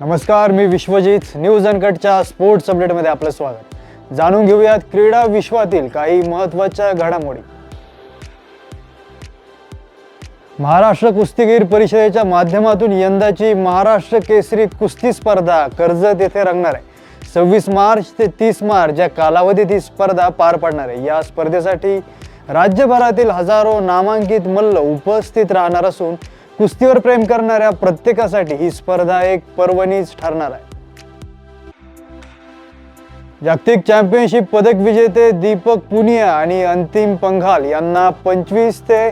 नमस्कार मी विश्वजित. न्यूज अनकटच्या स्पोर्ट्स अपडेटमध्ये आपलं स्वागत. जाणून घेऊयात क्रीडा विश्वातील काही महत्त्वाच्या घडामोडी. महाराष्ट्र कुस्तीगीर परिषदेच्या माध्यमातून यंदाची महाराष्ट्र केसरी कुस्ती स्पर्धा कर्जत येथे रंगणार आहे. सव्वीस मार्च ते तीस मार्च या कालावधीत ही स्पर्धा पार पडणार आहे. या स्पर्धेसाठी राज्यभरातील हजारो नामांकित मल्ल उपस्थित राहणार असून कुस्तीवर प्रेम करणाऱ्या प्रत्येकासाठी ही स्पर्धा एक पर्वणीच ठरणार आहे. जागतिक चॅम्पियनशिप पदक विजेते दीपक पुनिया आणि अंतिम पंघाल यांना पंचवीस ते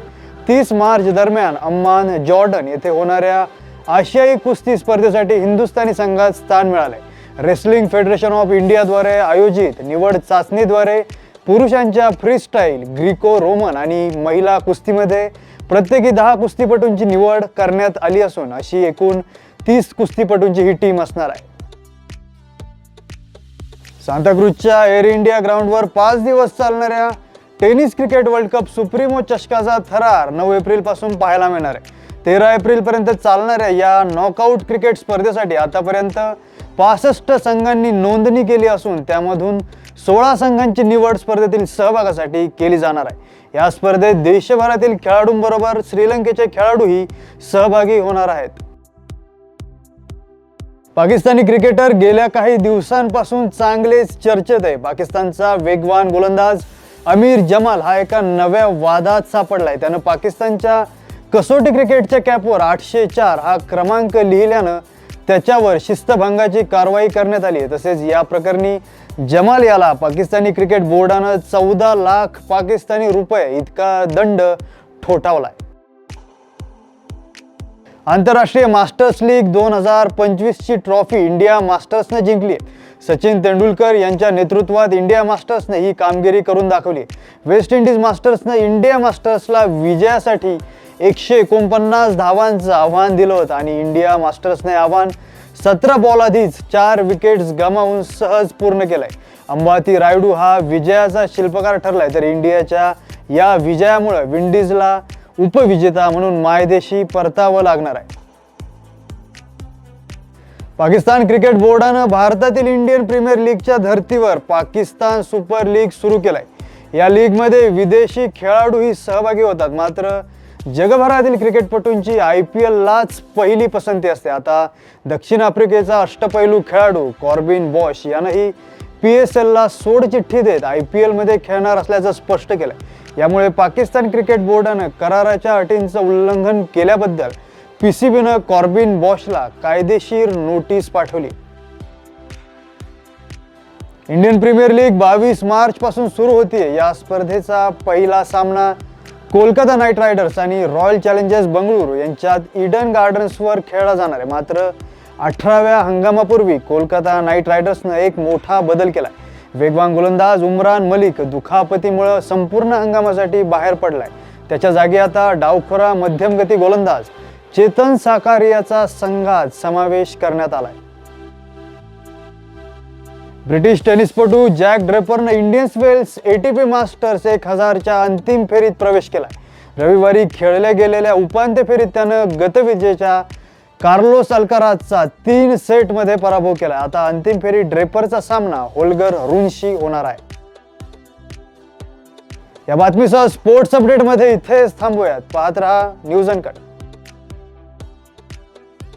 तीस मार्च दरम्यान अम्मान जॉर्डन येथे होणाऱ्या आशियाई कुस्ती स्पर्धेसाठी हिंदुस्थानी संघात स्थान मिळाले. रेसलिंग फेडरेशन ऑफ इंडियाद्वारे आयोजित निवड चाचणीद्वारे पुरुषांच्या फ्रीस्टाईल ग्रीको रोमन आणि महिला कुस्तीमध्ये प्रत्येकी दहा कुस्तीपटूंची निवड करण्यात आली असून अशी एकूण तीस कुस्तीपटूंची ही टीम असणार आहे. सांताक्रूजच्या एअर इंडिया ग्राउंडवर पाच दिवस चालणाऱ्या tennis cricket world cup supremo चषकाचा थरार नऊ एप्रिलपासून पाहायला मिळणार आहे. तेरा एप्रिलपर्यंत चालणाऱ्या या नॉकआउट क्रिकेट स्पर्धेसाठी आतापर्यंत पासष्ट संघांनी नोंदणी केली असून त्यामधून सोळा संघांची निवड स्पर्धेतील सहभागासाठी केली जाणार आहे. या स्पर्धेत देशभरातील खेळाडूंबरोबर श्रीलंकेचे खेळाडूही सहभागी होणार आहेत. पाकिस्तानी क्रिकेटर गेल्या काही दिवसांपासून चांगलेच चर्चेत आहे. पाकिस्तानचा वेगवान गोलंदाज अमीर जमाल हा एका नव्या वादात सापडलाय. त्यानं पाकिस्तानच्या कसोटी क्रिकेटच्या कॅपवर आठशे चार हा क्रमांक लिहिल्यानं त्याच्यावर शिस्तभंगाची कारवाई करण्यात आली तसेच या प्रकरणी जमाल याला पाकिस्तानी क्रिकेट बोर्डानं चौदा लाख पाकिस्तानी रुपये इतका दंड ठोठावलाय आंतरराष्ट्रीय मास्टर्स लीग दोन हजार पंचवीसची ट्रॉफी इंडिया मास्टर्सने जिंकली आहे. सचिन तेंडुलकर यांच्या नेतृत्वात इंडिया मास्टर्सने ही कामगिरी करून दाखवली आहे. वेस्ट इंडिज मास्टर्सने इंडिया मास्टर्सला विजयासाठी एकशे एकोणपन्नास धावांचं आव्हान दिलं होतं आणि इंडिया मास्टर्सने आव्हान सतरा बॉल आधीच चार विकेट्स गमावून सहज पूर्ण केलंय अंबाती रायडू हा विजयाचा शिल्पकार ठरलाय तर इंडियाच्या या विजयामुळे विंडीजला उपविजेता म्हणून मायदेशी परतावं लागणार आहे पाकिस्तान क्रिकेट बोर्डानं भारतातील इंडियन प्रीमियर लीगच्या धर्तीवर पाकिस्तान सुपर लीग सुरू केलाय. या लीगमध्ये विदेशी खेळाडूही सहभागी होतात. मात्र जगभरातील क्रिकेटपटूंची आय पी एललाच पहिली पसंती असते. आता दक्षिण आफ्रिकेचा अष्टपैलू खेळाडू कॉर्बिन बॉश यानंही पी एस एलला सोड चिठ्ठी देत आय पी एलमध्ये खेळणार असल्याचं स्पष्ट केलं यामुळे पाकिस्तान क्रिकेट बोर्डानं कराराच्या अटींचं उल्लंघन केल्याबद्दल पी सी बीनं कॉर्बिन बॉशला कायदेशीर नोटीस पाठवली. इंडियन प्रीमियर लीग बावीस मार्च पासून सुरू होतीये या स्पर्धेचा पहिला सामना. कोलकाता नाईट रायडर्स आणि रॉयल चॅलेंजर्स बंगळुरू यांच्यात इडन गार्डन्सवर खेळला जाणार आहे. मात्र अठराव्या हंगामापूर्वी कोलकाता नाईट रायडर्सनं एक मोठा बदल केला वेगवान गोलंदाज उमरान मलिक दुखापतीमुळं संपूर्ण हंगामासाठी बाहेर पडलाय. त्याच्या जागी आता डावखोरा मध्यमगती गोलंदाज चेतन साकारियाचा संघात समावेश करण्यात आलाय. ब्रिटिश टेनिसपटू जॅक ड्रेपरनं इंडियन्स वेल्स एटीपी मास्टर्स एक हजारच्या अंतिम फेरीत प्रवेश केला रविवारी खेळल्या गेलेल्या उपांत्य फेरीत त्यानं गतविजेच्या कार्लोस अल्काराजचा तीन सेटमध्ये पराभव केला आता अंतिम फेरीत ड्रेपरचा सामना होल्गर रुनशी होणार आहे. या बातमीसह स्पोर्ट्स अपडेटमध्ये इथेच थांबूयात. पाहत रहा न्यूज अँड कट